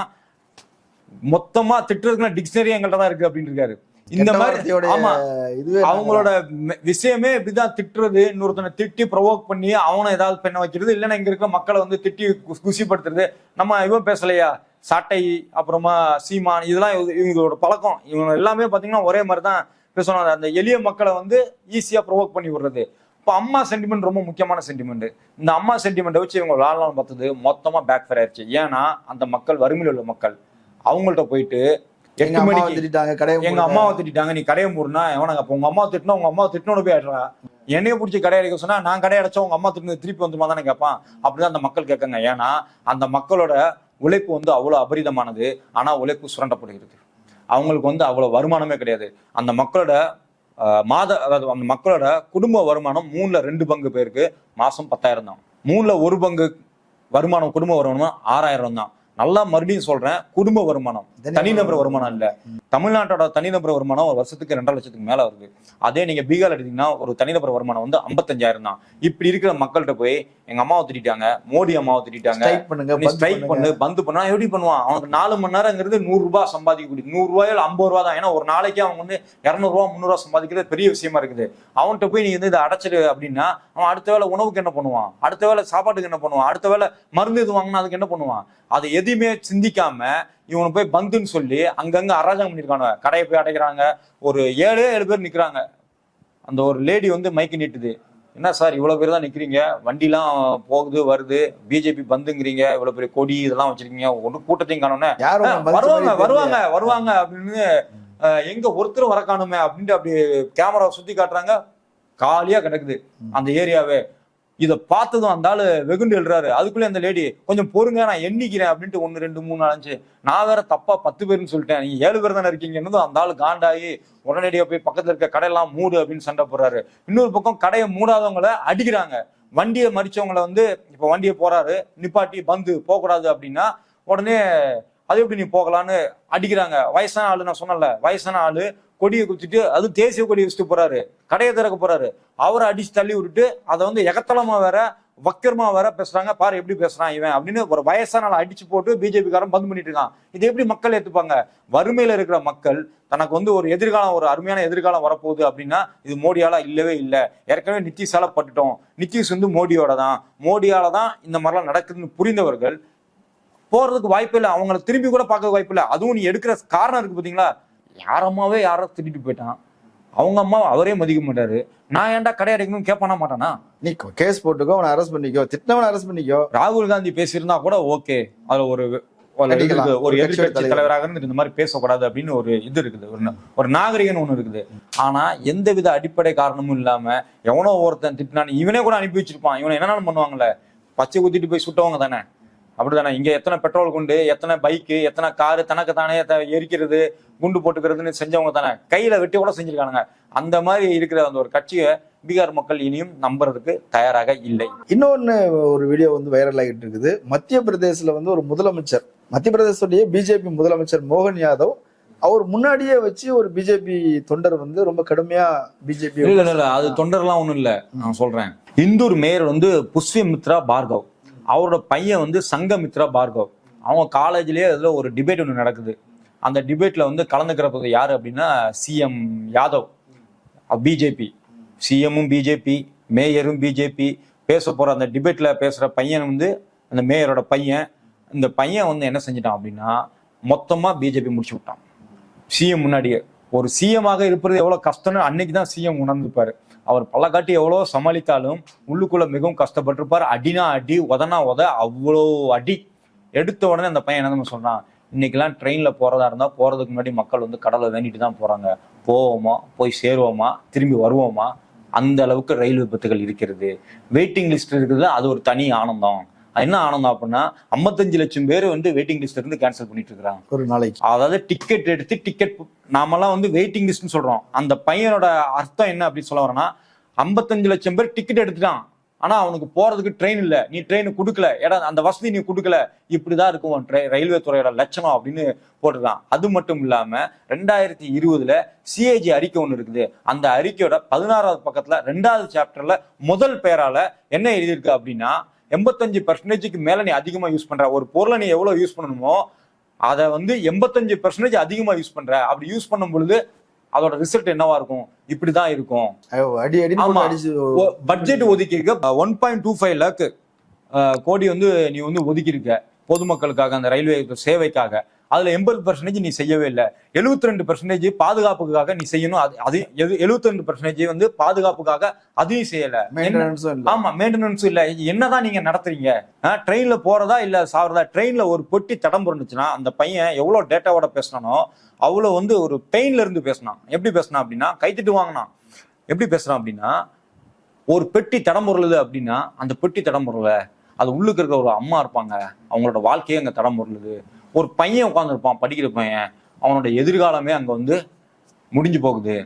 மொத்தமா திட்டுறதுக்குன்னா டிக்ஷனரி எங்கள்ட்ட தான் இருக்கு அப்படின்னு இருக்காரு. இந்த மாதிரி ஆமா. இதுவே அவங்களோட விஷயமே இப்படிதான் திட்டுறது இன்னொருத்தனை திட்டி ப்ரொவோக் பண்ணி அவனை ஏதாவது பண்ண வைக்கிறது இல்லைன்னா இங்க இருக்க மக்களை வந்து திட்டி கு- குஷிப்படுத்துறது நம்ம இவன் பேசலையா? சாட்டை அப்புறமா சீமான் இதெல்லாம் இவங்க- இவங்களோட பழக்கம். இவங்க எல்லாமே பாத்தீங்கன்னா ஒரே மாதிரி தான் பேசணும் அந்த எளிய மக்களை வந்து ஈஸியா ப்ரொவோக் பண்ணி விடுறது. இப்போ அம்மா சென்டிமெண்ட் ரொம்ப முக்கியமான சென்டிமெண்ட் இந்த அம்மா சென்டிமெண்ட்டை வச்சு இவங்க விளாடலாம் பார்த்தது மொத்தமா பேக் ஃபயர் ஆயிடுச்சு ஏன்னா அந்த மக்கள் வறுமையில் உள்ள மக்கள் அவங்கள்ட்ட போயிட்டு எட்டு அம்மாவை மணிக்கு. திட்டாங்க கடையை எங்க. அம்மாவை திட்டிட்டாங்க நீ கடையை மூடுனா எவனாங்க அப்போ உங்க அம்மாவை திட்டினா உங்க அம்மாவை திட்டினோட போய் ஆடுறா என்னைய பிடிச்சி கடை அடைக்க சொன்னா நான் கடை அடைச்சா உங்க அம்மா திட்டினது திருப்பி வந்துமா தானே கேட்பான் அப்படிதான் அந்த மக்கள் கேட்காங்க ஏன்னா அந்த மக்களோட உழைப்பு வந்து அவ்வளவு அபரிதமானது. ஆனா உழைப்பு சுரண்டப்படுகிறது. அவங்களுக்கு வந்து அவ்வளவு வருமானமே கிடையாது. அந்த மக்களோட மாத அதாவது அந்த மக்களோட குடும்ப வருமானம் மூணுல ரெண்டு பங்கு பேருக்கு மாசம் பத்தாயிரம் தான். மூணுல ஒரு பங்கு வருமானம் குடும்ப வருமானம் ஆறாயிரம் தான். நல்லா மறுபடியும் சொல்றேன் குடும்ப வருமானம். தனிநபர் வருமானம். இல்ல. தமிழ்நாட்டோட தனிநபர் வருமானம் ஒரு வருஷத்துக்கு ரெண்டரை லட்சத்துக்கு மேல வருது. அதே நீங்க பீகார் எடுத்தீங்கன்னா ஒரு தனிநபர் வருமானம் வந்து ஐம்பத்தஞ்சாயிரம் தான். இப்படி இருக்கிற மக்கள்கிட்ட போய் எங்க அம்மாவை திட்டாங்க மோடி அம்மாவை திட்டாங்க ஸ்ட்ரைக். பண்ணு பந்து பண்ணா. எப்படி பண்ணுவான்? அவனுக்கு நாலு மணி நேரங்கிறது நூறு ரூபாய் சம்பாதிக்கக்கூடிய நூறு ரூபாயில் ஐம்பது ரூபா தான். ஏன்னா ஒரு நாளைக்கு அவன் வந்து இரநூறுவா முந்நூறுவா சம்பாதிக்கிறது பெரிய விஷயமா இருக்குது. அவன்கிட்ட போய் நீ வந்து இதை அடைச்சிடு அப்படின்னா அவன் அடுத்த வேளை உணவுக்கு என்ன பண்ணுவான்? அடுத்த வேளை சாப்பாட்டுக்கு என்ன பண்ணுவான்? அடுத்த வேளை மருந்து எது வாங்கினா அதுக்கு என்ன பண்ணுவான்? அதை எதையுமே சிந்திக்காம இவனை போய் பந்துன்னு சொல்லி அங்கங்க அராஜகம் பண்ணிருக்கானுங்க. கடையை போய் அடைக்கிறாங்க. ஒரு ஏழு ஏழு பேர் நிக்கிறாங்க. அந்த ஒரு லேடி வந்து மைக்கு நீட்டுது. என்ன சார் இவ்வளவு பேர் தான் நிக்கிறீங்க? வண்டிலாம் போகுது வருது. பிஜேபி பந்துங்கிறீங்க. இவ்வளவு பெரிய கொடி இதெல்லாம் வச்சிருக்கீங்க. ஒன்றும் கூட்டத்தையும் காணோன்னே வருவாங்க வருவாங்க வருவாங்க அப்படின்னு எங்க ஒருத்தரும் வர காணுமே அப்படின்ட்டு அப்படி கேமரா சுத்தி காட்டுறாங்க. காலியா கிடக்குது. அந்த ஏரியாவே இதை பார்த்ததும் அந்த ஆளு வெகுண்டு எழுறாரு. அதுக்குள்ளே அந்த லேடி கொஞ்சம் பொறுங்க நான் எண்ணிக்கிறேன் அப்படின்ட்டு ஒன்று ரெண்டு மூணு நாலு அஞ்சு நான் வேற தப்பா பத்து பேர்னு சொல்லிட்டேன். நீங்க ஏழு பேர் தானே இருக்கீங்கன்னு அந்த ஆள் காண்டாகி உடனடியாக போய் பக்கத்தில் இருக்க கடையெல்லாம் மூடு அப்படின்னு சண்டை போடுறாரு. இன்னொரு பக்கம் கடையை மூடாதவங்களை அடிக்கிறாங்க. வண்டியை மறிச்சவங்களை வந்து இப்போ வண்டியை போறாரு நிப்பாட்டி பந்து போகக்கூடாது அப்படின்னா உடனே அது எப்படி நீ போகலான்னு? அடிக்கிறாங்க. வயசான ஆளு நான் சொன்னல வயசான ஆளு கொடியை குத்திட்டு அது தேசிய கொடியை வச்சுட்டு போறாரு. கடையை திறக்க போறாரு. அவரை அடிச்சு தள்ளி விட்டுட்டு அதை வந்து எகத்தளமா வேற வக்கரமா வேற பேசுறாங்க. பாரு எப்படி பேசுறான் இவன் அப்படின்னு ஒரு வயசான அடிச்சு போட்டு பிஜேபிக்காரன் பந்து பண்ணிட்டு இருக்கான். இது எப்படி மக்கள் ஏத்துப்பாங்க? வறுமையில இருக்கிற மக்கள் தனக்கு வந்து ஒரு எதிர்காலம் ஒரு அருமையான எதிர்காலம் வரப்போகுது அப்படின்னா இது மோடியால இல்லவே இல்லை. ஏற்கனவே நிதிஷால பட்டுட்டோம். நிதிஷ் வந்து மோடியோட தான். மோடியால தான் இந்த மாதிரிலாம் நடக்குதுன்னு புரிந்தவர்கள் போறதுக்கு வாய்ப்பு இல்லை அவங்கள திரும்பி கூட பார்க்க வாய்ப்பு இல்லை அதுவும் நீ எடுக்கிற காரணம் இருக்கு பாத்தீங்களா? யார் அம்மாவே யாரோ திட்டிட்டு போயிட்டான். அவங்க அம்மா அவரே மதிக்க மாட்டாரு. நான் ஏன்டா கடை அடைக்கணும்னு கேட்பானா மாட்டானா? நீ கேஸ் போட்டுக்கோ அவனை அரெஸ்ட் பண்ணிக்கோ. திட்டினவனை அரெஸ்ட் பண்ணிக்கோ. ராகுல் காந்தி பேசியிருந்தா கூட ஓகே. அதுல ஒரு ஒரு எதிர்கட்சி தலைவர். தலைவராக இருந்து இந்த மாதிரி பேசக்கூடாது அப்படின்னு ஒரு இது இருக்குது. ஒரு ஒரு நாகரிகம் ஒண்ணு இருக்குது. ஆனா எந்தவித அடிப்படை காரணமும் இல்லாம எவனோ ஒருத்தன் திட்டினான் இவனே கூட அனுப்பி வச்சிருப்பான். இவனை என்னென்ன பண்ணுவாங்கல்ல. பச்சை குத்திட்டு போய் சுட்டவங்க தானே. அப்படிதானே? இங்க எத்தனை பெட்ரோல் குண்டு எத்தனை பைக்கு எத்தனை காரு தனக்கு தானே எரிக்கிறது குண்டு போட்டுக்கிறதுன்னு செஞ்சவங்க தானே. கையில வெட்டி கூட செஞ்சிருக்கானுங்க. அந்த மாதிரி இருக்கிற அந்த ஒரு கட்சியை பீகார் மக்கள் இனியும் நம்புறதுக்கு தயாராக இல்லை. இன்னொன்னு ஒரு வீடியோ வந்து வைரல் ஆகிட்டு இருக்குது. மத்திய பிரதேசல வந்து ஒரு முதலமைச்சர் மத்திய பிரதேசத்துடைய பிஜேபி முதலமைச்சர் மோகன் யாதவ் அவர் முன்னாடியே வச்சு ஒரு பிஜேபி தொண்டர் வந்து ரொம்ப கடுமையா பிஜேபி இல்ல இல்ல அது தொண்டர்லாம் ஒண்ணும் இல்ல. நான் சொல்றேன். இந்தூர் மேயர் வந்து புஷ்யமித்ரா பார்கவ். அவரோட பையன் வந்து சங்கமித்ரா பார்கவ். அவங்க காலேஜ்லேயே அதில் ஒரு டிபேட் ஒன்று நடக்குது. அந்த டிபேட்டில் வந்து கலந்துக்கிறப்பது யார் அப்படின்னா சிஎம் யாதவ். பிஜேபி சிஎம்மும் பிஜேபி மேயரும் பிஜேபி பேச போகிற அந்த டிபேட்டில் பேசுகிற பையன் வந்து அந்த மேயரோட பையன். இந்த பையன் வந்து என்ன செஞ்சிட்டான் அப்படின்னா மொத்தமாக பிஜேபி முடிச்சு விட்டான். சிஎம் முன்னாடியே. ஒரு சிஎமாக இருப்பது எவ்வளோ கஷ்டம்னு அன்னைக்கு தான் சிஎம் உணர்ந்துப்பாரு அவர் பள்ளக்காட்டி எவ்வளோ சமாளித்தாலும் உள்ளுக்குள்ளே மிகவும் கஷ்டப்பட்டிருப்பார். அடினா அடி உதனா உத அவ்வளோ அடி. எடுத்த உடனே அந்த பையன் என்ன நம்ம சொன்னான் இன்னைக்கெல்லாம் ட்ரெயினில் போறதா இருந்தால் போறதுக்கு முன்னாடி மக்கள் வந்து கடலை வேண்டிட்டு தான் போகிறாங்க போவோமா? போய் சேருவோமா? திரும்பி வருவோமா? அந்த அளவுக்கு ரயில் விபத்துகள் இருக்கிறது. வெயிட்டிங் லிஸ்ட் இருக்குது அது ஒரு தனி ஆனந்தம். என்ன ஆனந்தம் அப்படின்னா 55 லட்சம் பேர் வந்து வெயிட்டிங் லிஸ்ட்ல இருந்து கேன்சல் பண்ணிட்டு இருக்காங்க ஒரு நாளைக்கு. அதாவது டிக்கெட் எடுத்து டிக்கெட் நாமெல்லாம் வந்து வெயிட்டிங் லிஸ்ட்னு சொல்றோம். அந்த பையனோட அர்த்தம் என்ன அப்படின்னு சொல்ல வரேன்னா 55 லட்சம் பேர் டிக்கெட் எடுத்துட்டான். ஆனா அவனுக்கு போறதுக்கு ட்ரெயின் இல்ல. நீ ட்ரெயின் கொடுக்கல. ஏடா அந்த வசதி நீ கொடுக்கல. இப்படிதான் இருக்கும் ரயில்வே துறையோட லட்சணம் அப்படின்னு போட்டுருக்கான். அது மட்டும் இல்லாம ரெண்டாயிரத்தி இருபதுல சிஏஜி அறிக்கை ஒண்ணு இருக்குது. அந்த அறிக்கையோட பதினாறாவது பக்கத்துல ரெண்டாவது சாப்டர்ல முதல் பேரால என்ன எழுதியிருக்கு அப்படின்னா எண்பத்தஞ்சு பர்சன்டேஜுக்கு மேல நீ அதிகமா யூஸ் பண்ற. ஒரு பொருளை நீ எவ்வளவு யூஸ் பண்ணணுமோ அதை வந்து எண்பத்தஞ்சு பர்சன்டேஜ் அதிகமா யூஸ் பண்ற. அப்படி யூஸ் பண்ணும் பொழுது அதோட ரிசல்ட் என்னவா இருக்கும்? இப்படிதான் இருக்கும். அடி அடி பட்ஜெட் ஒதுக்கி இருக்க one point two five lakh கோடி வந்து நீ வந்து ஒதுக்கி இருக்க பொதுமக்களுக்காக அந்த ரயில்வே சேவைக்காக. அதுல எண்பது பர்சன்டேஜ் நீ செய்யவே இல்லை. எழுபத்தி ரெண்டு பர்சன்டேஜ் பாதுகாப்புக்காக நீ செய்யணும். அது அது எழுபத்தி ரெண்டு பர்சன்டேஜ் வந்து பாதுகாப்புக்காக அதையும் செய்யல. என்ன- மெயின்டெனன்ஸும் இல்ல. என்னதான் நீங்க நடத்துறீங்க? ட்ரெயின்ல போறதா இல்ல சாவறதா? ட்ரெயின்ல ஒரு பொட்டி தடம் புரண்டுச்சுன்னா அந்த பையன் எவ்வளவு டேட்டாவோட பேசினானோ அவ்வளவு வந்து ஒரு பெயின்ல இருந்து பேசினான். எப்படி பேசினான் அப்படின்னா கைத்திட்டு வாங்கினான். எப்படி பேசுறான் அப்படின்னா ஒரு பெட்டி தடம் பொருளுது அப்படின்னா அந்த பெட்டி தடம் பொருள அது உள்ளுக்கு இருக்கிற ஒரு அம்மா இருப்பாங்க. அவங்களோட வாழ்க்கையே அங்க தடம் பொருளுது ஒரு பையன் உட்காந்துருப்பான் படிக்கிற பையன். அவனோட எதிர்காலமே அங்கே வந்து முடிஞ்சு போகுது.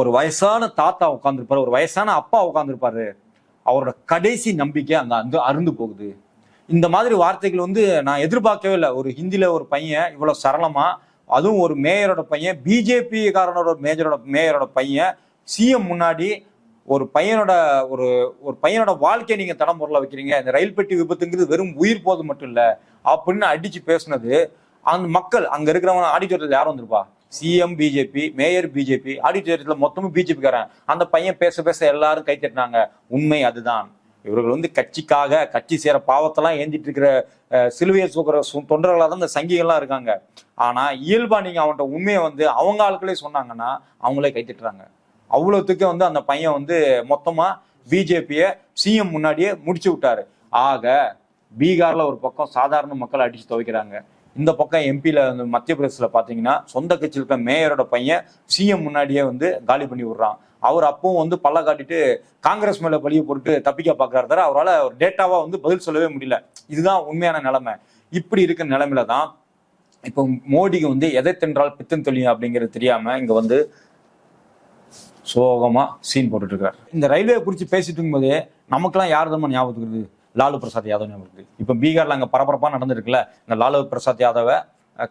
ஒரு வயசான தாத்தா உட்காந்துருப்பாரு ஒரு வயசான அப்பா உட்காந்துருப்பாரு அவரோட கடைசி நம்பிக்கை அங்கே அங்கே அருந்து போகுது. இந்த மாதிரி வார்த்தைகள் வந்து நான் எதிர்பார்க்கவே இல்லை. ஒரு ஹிந்தியில் ஒரு பையன் இவ்வளோ சரளமாக அதுவும் ஒரு மேயரோட பையன் பிஜேபி காரனோட மேஜரோட மேயரோட பையன் சிஎம் முன்னாடி ஒரு பையனோட ஒரு ஒரு பையனோட வாழ்க்கையை நீங்கள் தடம் பொருளை வைக்கிறீங்க. இந்த ரயில் பெட்டி விபத்துங்கிறது வெறும் உயிர் போது மட்டும் இல்லை. அப்படின்னு அடிச்சு பேசினது அந்த மக்கள் அங்க இருக்கிறவங்க ஆடிட்டோரியத்தில் யாரும் வந்திருப்பா? சிஎம் பிஜேபி மேயர் பிஜேபி ஆடிட்டோரியத்தில் மொத்தமும் பிஜேபிக்காரன் அந்த பையன் பேச பேச எல்லாரும் கை தட்டினாங்க. உண்மை அதுதான். இவர்கள் வந்து கட்சிக்காக கட்சி சேர பாவத்தெல்லாம் ஏந்திட்டு இருக்கிற சிலுவையை சூக்கிற சு- தொண்டர்களாக தான் இந்த சங்கிகள்லாம் இருக்காங்க. ஆனா இயல்பா நீங்க அவன்கிட்ட உண்மையை வந்து அவங்க ஆட்களே சொன்னாங்கன்னா அவங்களே கை தட்டுறாங்க. அவ்வளவுத்துக்கு வந்து அந்த பையன் வந்து மொத்தமா பிஜேபியை சிஎம் முன்னாடியே முடிச்சு விட்டாரு. ஆக பீகாரில் ஒரு பக்கம் சாதாரண மக்கள் அடித்து துவைக்கிறாங்க. இந்த பக்கம் எம்பியில் வந்து மத்திய பிரதேசத்தில் பார்த்தீங்கன்னா சொந்த கட்சியில் இருக்க மேயரோட பையன் சிஎம் முன்னாடியே வந்து காலி பண்ணி விடுறான். அவர் அப்பவும் வந்து பல்ல காட்டிட்டு காங்கிரஸ் மேலே பழிய போட்டு தப்பிக்க பார்க்குறாரு தவிர அவரால் ஒரு டேட்டாவாக வந்து பதில் சொல்லவே முடியல. இதுதான் உண்மையான நிலைமை. இப்படி இருக்கிற நிலைமையில தான் இப்போ மோடிக்கு வந்து எதை தின்றால் பித்தன் தெளியும் அப்படிங்கிறது தெரியாமல் இங்கே வந்து சோகமாக சீன் போட்டுட்டு இந்த ரயில்வே குறித்து பேசிட்டு இருக்கும்போதே நமக்கெல்லாம் யார் தான் ஞாபகத்துக்கு லாலு பிரசாத் யாதவ் ஞாபகம் இப்போ பீகார்ல அங்கே பரபரப்பாக நடந்திருக்குல்ல இந்த லாலு பிரசாத் யாதவை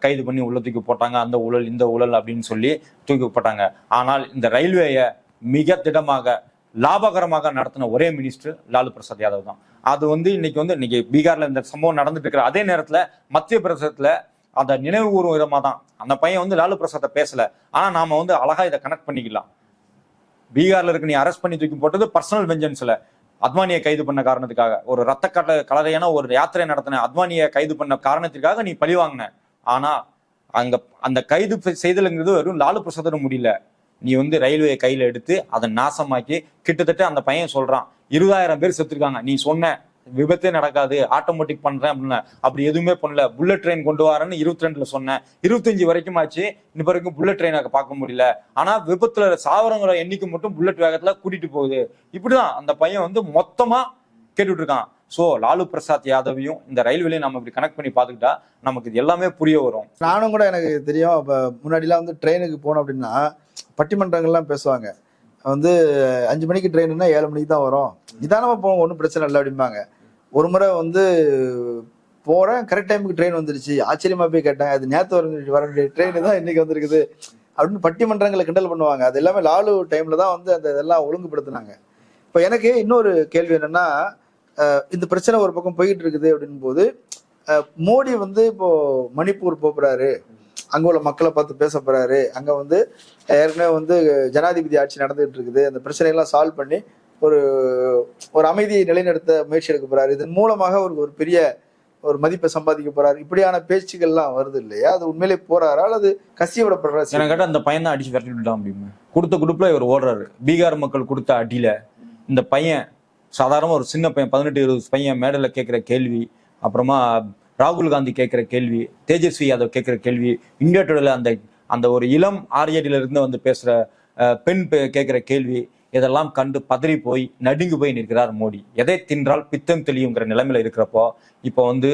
கைது பண்ணி உள்ள தூக்கி போட்டாங்க அந்த ஊழல் இந்த ஊழல் அப்படின்னு சொல்லி தூக்கி போட்டாங்க. ஆனால் இந்த ரயில்வேயை மிக திடமாக லாபகரமாக நடத்தின ஒரே மினிஸ்டர் லாலு பிரசாத் யாதவ் தான். அது வந்து இன்னைக்கு வந்து இன்னைக்கு பீகார்ல இந்த சம்பவம் நடந்துட்டு இருக்கிற அதே நேரத்துல மத்திய பிரதேசத்துல அந்த நினைவு கூறும் விதமா தான். அந்த பையன் வந்து லாலு பிரசாத்தை பேசல. ஆனா நாம வந்து அழகா இதை கனெக்ட் பண்ணிக்கலாம். பீகார்ல இருக்க நீ அரெஸ்ட் பண்ணி தூக்கி போட்டது பர்சனல் வெஞ்சன்ஸ்ல அத்வானியை கைது பண்ண காரணத்துக்காக. ஒரு ரத்த கட்ட கலரையான ஒரு யாத்திரை நடத்தின அத்வானியை கைது பண்ண காரணத்திற்காக நீ பழி வாங்கின. ஆனா அங்க அந்த கைது செய்தலுங்கிறது வெறும் லாலு பிரசாதோட முடியல. நீ வந்து ரயில்வே கையில எடுத்து அதை நாசமாக்கி கிட்டத்தட்ட அந்த பையன் சொல்றான் இருபதாயிரம் பேர் செத்துருக்காங்க. நீ சொன்ன விபத்தே நடக்காது ஆட்டோமேட்டிக் பண்றேன் அப்படின்னு அப்படி எதுவுமே பண்ணல. புல்லட் ட்ரெயின் கொண்டு வரேன்னு இருபத்தி ரெண்டுல சொன்னேன். இருபத்தஞ்சு வரைக்கும் ஆச்சு. இன்ன வரைக்கும் புல்லட் ட்ரெயினை பார்க்க முடியல. ஆனா விபத்துல சாவரங்கிற எண்ணிக்கை மட்டும் புல்லட் வேகத்துல கூட்டிட்டு போகுது. இப்படிதான் அந்த பையன் வந்து மொத்தமா கேட்டுட்டு இருக்கான் சோ லாலு பிரசாத் யாதவையும் இந்த ரயில்வேலையும் நம்ம இப்படி கனெக்ட் பண்ணி பார்த்துக்கிட்டா நமக்கு இது எல்லாமே புரிய வரும். நானும் கூட எனக்கு தெரியும். இப்போ முன்னாடிலாம் வந்து ட்ரெயினுக்கு போனோம் அப்படின்னா பட்டிமன்றங்கள்லாம் பேசுவாங்க. வந்து அஞ்சு மணிக்கு ட்ரெயினுன்னா ஏழு மணிக்கு தான் வரும். நிதானமாக போவோம் ஒன்றும் பிரச்சனை இல்லை அப்படிம்பாங்க. ஒரு முறை வந்து போகிறேன் கரெக்ட் டைமுக்கு ட்ரெயின் வந்துருச்சு. ஆச்சரியமா போய் கேட்டேன். அது நேற்று வர வர வேண்டிய ட்ரெயின் தான் இன்னைக்கு வந்திருக்குது. அப்படின்னு பட்டிமன்றங்களை கிண்டல் பண்ணுவாங்க. அது எல்லாமே லாலு டைம்ல தான் வந்து அந்த இதெல்லாம் ஒழுங்குபடுத்தினாங்க. இப்போ எனக்கு இன்னொரு கேள்வி என்னன்னா இந்த பிரச்சனை ஒரு பக்கம் போயிட்டு இருக்குது அப்படின் போது மோடி வந்து இப்போ மணிப்பூர் போகிறாரு அங்க உள்ள மக்களை பார்த்து பேச போறாரு. அங்க வந்து ஏற்கனவே வந்து ஜனாதிபதி ஆட்சி நடந்துகிட்டு இருக்குது. அந்த பிரச்சனையெல்லாம் சால்வ் பண்ணி ஒரு ஒரு அமைதியை நிலைநிறுத்த முயற்சி எடுக்க போறாரு. இதன் மூலமாக ஒரு ஒரு பெரிய ஒரு மதிப்பை சம்பாதிக்க போறாரு. இப்படியான பேச்சுக்கள்லாம் வருது இல்லையா? அது உண்மையிலே போறாரா? அல்லது கசிய விடப்படுறாரு? எனக்கு கேட்ட அந்த பையன் தான் அடிச்சு விரட்டி விட்டான் அப்படின்னு கொடுத்த குடுப்பில் இவர் ஓடுறாரு. பீகார் மக்கள் கொடுத்த அடியில இந்த பையன் சாதாரணமாக ஒரு சின்ன பையன் பதினெட்டு இருபது பையன் மேடலில் கேட்கிற கேள்வி அப்புறமா ராகுல் காந்தி கேட்கிற கேள்வி தேஜஸ்வி யாதவ் கேட்கிற கேள்வி இந்தியா டுடேல அந்த அந்த ஒரு இளம் ஆரியடியில இருந்து வந்து பேசுற பெண் பே- கேட்கிற கேள்வி இதெல்லாம் கண்டு பதறி போய் நடுங்கி போய் நிற்கிறார் மோடி. எதை தின்றால் பித்தம் தெளியுங்கிற நிலைமையில இருக்கிறப்போ இப்போ வந்து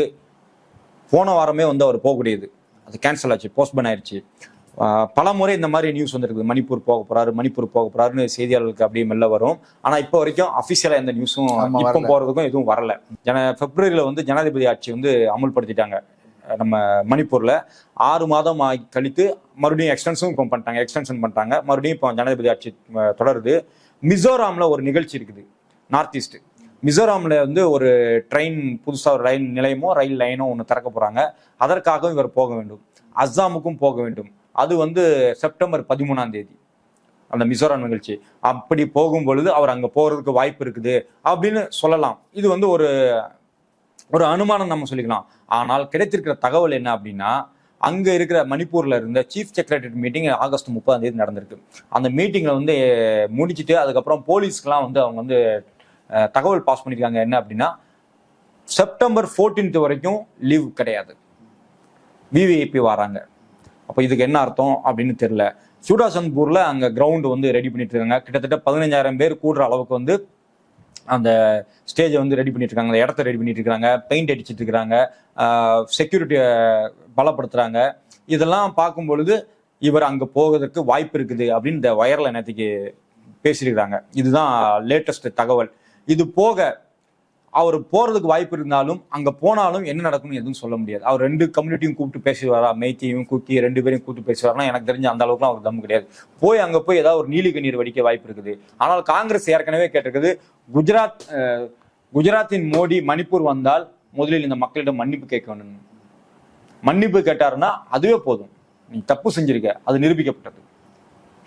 போன வாரமே வந்து அவர் போகக்கூடியது. அது கேன்சல் ஆச்சு போஸ்ட்பன் ஆயிடுச்சு பல முறை இந்த மாதிரி நியூஸ் வந்திருக்குது. மணிப்பூர் போக போறாரு மணிப்பூர் போக போறாருன்னு செய்தியாளர்களுக்கு அப்படியே மெல்ல வரும். ஆனா இப்போ வரைக்கும் அபிஷியலா எந்த நியூஸும் இப்போ. போறதுக்கும் எதுவும் வரல. ஜன பிப்ரவரியில வந்து ஜனாதிபதி ஆட்சி வந்து அமுல்படுத்திட்டாங்க நம்ம மணிப்பூர்ல. ஆறு மாதம் ஆகி கழித்து மறுபடியும் எக்ஸ்டென்ஷன் பண்ணிட்டாங்க எக்ஸ்டென்ஷன் பண்ணிட்டாங்க. மறுபடியும் இப்போ ஜனாதிபதி ஆட்சி தொடருது. மிசோராமில் ஒரு நிகழ்ச்சி இருக்குது நார்த் ஈஸ்ட் மிசோராமில் வந்து ஒரு ட்ரெயின் புதுசாக ஒரு ரயில் நிலையமோ ரயில் லைனோ ஒன்று திறக்க போகிறாங்க அதற்காகவும் இவர் போக வேண்டும். அஸ்ஸாமுக்கும் போக வேண்டும். அது வந்து செப்டம்பர் பதிமூணாம் தேதி அந்த மிசோராம் நிகழ்ச்சி. அப்படி போகும் பொழுது அவர் அங்கே போகிறதுக்கு வாய்ப்பு இருக்குது அப்படின்னு சொல்லலாம். இது வந்து ஒரு ஒரு அனுமானம் நம்ம சொல்லிக்கலாம். ஆனால் கிடைத்திருக்கிற தகவல் என்ன அப்படின்னா அங்க இருக்கிற மணிப்பூர்ல இருந்த சீஃப் செக்ரட்டரி மீட்டிங் ஆகஸ்ட் முப்பதாம் தேதி நடந்திருக்கு. அந்த மீட்டிங்ல வந்து முடிச்சுட்டு அதுக்கப்புறம் போலீஸ்க்குலாம் வந்து அவங்க வந்து தகவல் பாஸ் பண்ணிருக்காங்க. என்ன அப்படின்னா செப்டம்பர் 14th வரைக்கும் லீவ் கிடையாது. விவிஐபி வராங்க. அப்போ இதுக்கு என்ன அர்த்தம் அப்படின்னு தெரியல. சூடாசன்பூர்ல அங்க கிரவுண்ட் வந்து ரெடி பண்ணிட்டு இருக்காங்க. கிட்டத்தட்ட பதினஞ்சாயிரம் பேர் கூடுற அளவுக்கு வந்து அந்த ஸ்டேஜை வந்து ரெடி பண்ணிட்டு இருக்காங்க அந்த இடத்த ரெடி பண்ணிட்டு இருக்காங்க பெயிண்ட் அடிச்சிட்டு இருக்கிறாங்க செக்யூரிட்டியை பலப்படுத்துறாங்க. இதெல்லாம் பார்க்கும் பொழுது இவர் அங்க போவதற்கு வாய்ப்பு இருக்குது அப்படின்னு இந்த வயர்ல நேற்றுக்கு பேசியிருக்கிறாங்க. இதுதான் லேட்டஸ்ட் தகவல். இது போக அவர் போறதுக்கு வாய்ப்பு இருந்தாலும் அங்க போனாலும் என்ன நடக்கும்னு எதுவும் சொல்ல முடியாது. அவர் ரெண்டு கம்யூனிட்டியும் கூப்பிட்டு பேசுவாரா மெய்த்தியும் குக்கி ரெண்டு பேரையும் கூப்பிட்டு பேசுவார்னா எனக்கு தெரிஞ்ச அந்த அளவுக்குலாம் அவர் தம் கிடையாது. போய் அங்க போய் ஏதாவது ஒரு நீலி கண்ணீர் வடிக்க வாய்ப்பு இருக்குது. ஆனால் காங்கிரஸ் ஏற்கனவே கேட்டிருக்குது குஜராத் குஜராத்தின் மோடி மணிப்பூர் வந்தால் முதலில் இந்த மக்களிடம் மன்னிப்பு கேட்க வேண்டும். மன்னிப்பு கேட்டாருன்னா அதுவே போதும். நீ தப்பு செஞ்சிருக்க. அது நிரூபிக்கப்பட்டது.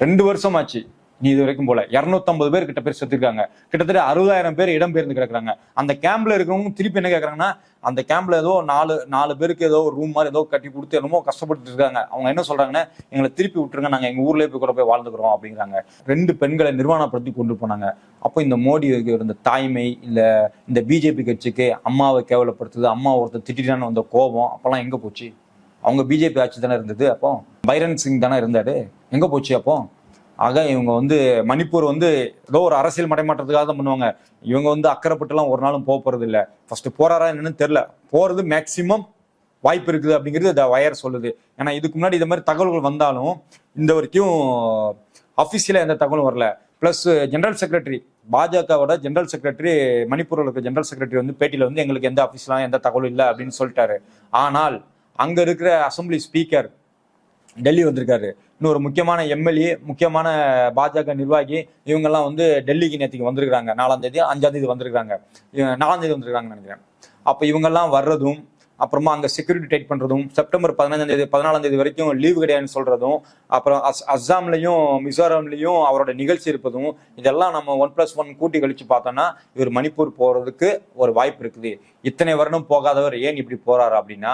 ரெண்டு வருஷம் ஆச்சு. நீ இது வரைக்கும் போல. 250 பேர் கிட்ட பேர் செத்துருக்காங்க. கிட்டத்தட்ட அறுபதாயிரம் பேர் இடம் பெயர்ந்து கிடக்குறாங்க. அந்த கேம்ப்ல இருக்கிறவங்க திருப்பி என்ன கேட்கறாங்கன்னா அந்த கேம்ப்ல ஏதோ நாலு நாலு பேருக்கு ஏதோ ஒரு ரூம் மாதிரி ஏதோ கட்டி கொடுத்து என்னமோ கஷ்டப்பட்டு இருக்காங்க. அவங்க என்ன சொல்றாங்கன்னா எங்களை திருப்பி விட்டுருங்க நாங்க எங்க ஊர்லயே போய் கூட போய் வாழ்ந்துக்கிறோம் அப்படிங்கிறாங்க. ரெண்டு பெண்களை நிர்வாணப்படுத்தி கொண்டு போனாங்க. அப்போ இந்த மோடி இருந்த தாய்மை இல்ல இந்த பிஜேபி கட்சிக்கு அம்மாவை கேவலப்படுத்துது அம்மா ஒருத்தர் திட்டிட்டான்னு வந்த கோபம் அப்பெல்லாம் எங்க போச்சு? அவங்க பிஜேபி ஆட்சி தானே இருந்தது அப்போ? பைரன் சிங் தானே இருந்தாரு. எங்க போச்சு அப்போ? ஆக இவங்க வந்து மணிப்பூர் வந்து ஏதோ ஒரு அரசியல் மடைமாற்றத்துக்காக தான் பண்ணுவாங்க. இவங்க வந்து அக்கறைப்பட்டுலாம் ஒரு நாளும் போக போறது இல்லை. ஃபர்ஸ்ட் போறாரா என்னன்னு தெரியல. போறது மேக்சிமம் வாய்ப்பு இருக்குது அப்படிங்கிறது த வயர் சொல்லுது. ஏன்னா இதுக்கு முன்னாடி இந்த மாதிரி தகவல்கள் வந்தாலும் இந்த வரைக்கும் அஃபிஷியலாக எந்த தகவலும் வரல. ப்ளஸ் ஜென்ரல் செக்ரட்டரி பாஜகவோட ஜென்ரல் செக்ரட்டரி மணிப்பூரில் இருக்க ஜென்ரல் செக்ரட்டரி வந்து பேட்டியில் வந்து எங்களுக்கு எந்த அஃபீஸ்லாம் எந்த தகவலும் இல்லை அப்படின்னு சொல்லிட்டாரு. ஆனால் அங்கே இருக்கிற அசெம்பிளி ஸ்பீக்கர் டெல்லி வந்திருக்காரு. இன்னொரு முக்கியமான எம்எல்ஏ முக்கியமான பாஜக நிர்வாகி இவங்கெல்லாம் வந்து டெல்லிக்கு நேற்றுக்கு வந்திருக்கிறாங்க. நாலாம் தேதி அஞ்சாம் தேதி வந்திருக்காங்க நாலாம் தேதி வந்திருக்காங்கன்னு நினைக்கிறேன். அப்போ இவங்கெல்லாம் வர்றதும் அப்புறமா அங்கே செக்யூரிட்டி டைட் பண்ணுறதும் செப்டம்பர் பதினஞ்சாம் தேதி பதினாலாம் தேதி வரைக்கும் லீவு கிடையாதுன்னு சொல்கிறதும் அப்புறம் அஸ் அஸ்ஸாம்லேயும் மிசோரம்லையும் அவரோட நிகழ்ச்சி இருப்பதும் இதெல்லாம் நம்ம ஒன் ப்ளஸ் ஒன் கூட்டி கழித்து பார்த்தோன்னா இவர் மணிப்பூர் போகிறதுக்கு ஒரு வாய்ப்பு இருக்குது. இத்தனை வருடம் போகாதவர் ஏன் இப்படி போகிறாரு அப்படின்னா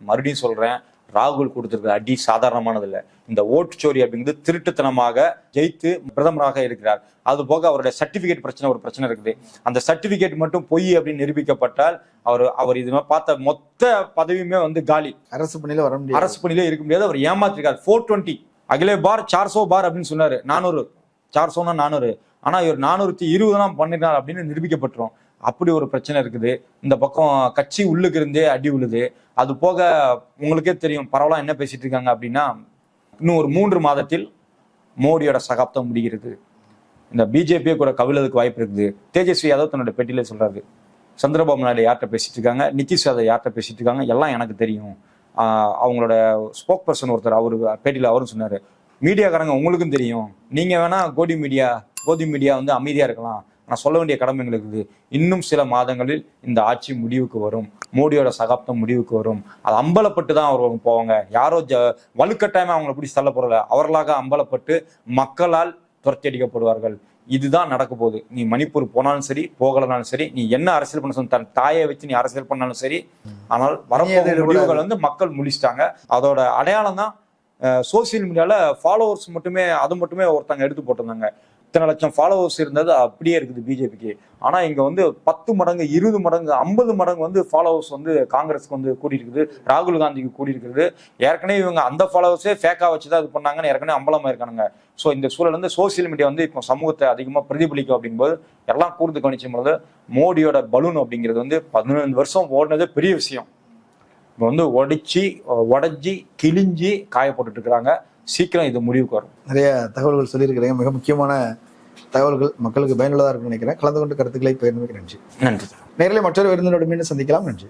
மறுபடியும் சொல்கிறேன் ராகுல் கொடுத்திருக்கிற அடி சாதாரணமானது இல்ல இந்த ஓட்டுச்சோரி அப்படிங்கிறது திருட்டுத்தனமாக ஜெயித்து பிரதமராக இருக்கிறார். அது போக அவருடைய சர்டிபிகேட் பிரச்சனை ஒரு பிரச்சனை இருக்குது. அந்த சர்டிபிகேட் மட்டும் பொய் அப்படின்னு நிரூபிக்கப்பட்டால் அவர் அவர் இது பார்த்த மொத்த பதவியுமே வந்து காலி. அரசு பணியில வர முடியாது. அரசு பணியிலே இருக்க முடியாது. அவர் ஏமாத்திருக்காரு. ஃபோர் டுவெண்ட்டி அகிலே பார் சார்சோ பார் அப்படின்னு சொன்னாரு. நானூறு. சார்சோனா நானூறு. ஆனா இவர் நானூத்தி இருபது தான் பண்ணிருக்காரு அப்படின்னு நிரூபிக்கப்பட்டுரும். அப்படி ஒரு பிரச்சனை இருக்குது. இந்த பக்கம் கட்சி உள்ளுக்கு இருந்தே அடி உழுது. அது போக உங்களுக்கே தெரியும் பரவலாக என்ன பேசிட்டு இருக்காங்க அப்படின்னா இன்னும் ஒரு மூன்று மாதத்தில் மோடியோட சகாப்தம் முடிகிறது. இந்த பிஜேபியே கூட கவிழதுக்கு வாய்ப்பு இருக்குது. தேஜஸ்வி யாதவ் தன்னோட பெட்டியில சொல்றாரு. சந்திரபாபு நாயுடு யார்கிட்ட பேசிட்டு இருக்காங்க? நிதிஷ் யாதவ் யார்கிட்ட பேசிட்டு இருக்காங்க? எல்லாம் எனக்கு தெரியும். அவங்களோட ஸ்போக் பர்சன் ஒருத்தர் அவரு பேட்டியில் அவரும் சொன்னார். மீடியாக்காரங்க உங்களுக்கும் தெரியும். நீங்கள் வேணால் கோடி மீடியா கோதி மீடியா வந்து அமைதியாக இருக்கலாம். நான் சொல்ல வேண்டிய கடமை எங்களுக்கு இருக்குது இன்னும் சில மாதங்களில் இந்த ஆட்சி முடிவுக்கு வரும். மோடியோட சகாப்தம் முடிவுக்கு வரும். அது அம்பலப்பட்டு தான் அவங்க போவாங்க. யாரோ ஜ வலுக்கட்டாயமா அவங்கள பிடிச்சி தள்ள போறல அவர்களாக அம்பலப்பட்டு மக்களால் துரத்தி அடிக்கப்படுவார்கள் இதுதான் நடக்க போகுது. நீ மணிப்பூர் போனாலும் சரி போகலனாலும் சரி நீ என்ன அரசியல் பண்ண சொன்ன தன் தாயை வச்சு நீ அரசியல் பண்ணாலும் சரி ஆனால் வரப்போகிற முடிவுகள் வந்து மக்கள் முடிச்சிட்டாங்க அதோட அடையாளம் தான் சோசியல் மீடியால ஃபாலோவர்ஸ் மட்டுமே அது மட்டுமே ஒருத்தங்க எடுத்து போட்டிருந்தாங்க. இத்தனை லட்சம் ஃபாலோவர்ஸ் இருந்தது அப்படியே இருக்குது பிஜேபிக்கு. ஆனா இங்க வந்து பத்து மடங்கு இருபது மடங்கு ஐம்பது மடங்கு வந்து ஃபாலோவர்ஸ் வந்து காங்கிரஸ்க்கு வந்து கூடி இருக்குது ராகுல் காந்திக்கு கூடி இருக்குது ஏற்கனவே இவங்க அந்த ஃபாலோவர்ஸே ஃபேக்கா வச்சு தான் இது பண்ணாங்கன்னு ஏற்கனவே அம்பலமா இருக்கானுங்க. ஸோ இந்த சூழல் வந்து சோசியல் மீடியா வந்து இப்போ சமூகத்தை அதிகமாக பிரதிபலிக்கும் அப்படிங்கும்போது எல்லாம் கூர்ந்து கவனிச்சும் போது மோடியோட பலூன் அப்படிங்கிறது வந்து பதினஞ்சு வருஷம் ஓடினது பெரிய விஷயம். இப்போ வந்து உடைச்சி உடஞ்சி கிழிஞ்சி காயப்பட்டுட்டு இருக்கிறாங்க சீக்கிரம் இது முடிவுக்கு வரும். நிறைய தகவல்கள் சொல்லியிருக்கிறீங்க. மிக முக்கியமான தகவல்கள் மக்களுக்கு பயனுள்ளதா இருக்கும்னு நினைக்கிறேன். கலந்து கொண்டு கருத்துக்களை பகிர்ந்து நன்றி. நன்றி. நேரில் மற்றொரு விருந்தினோடு மீண்டும் சந்திக்கலாம். நன்றி.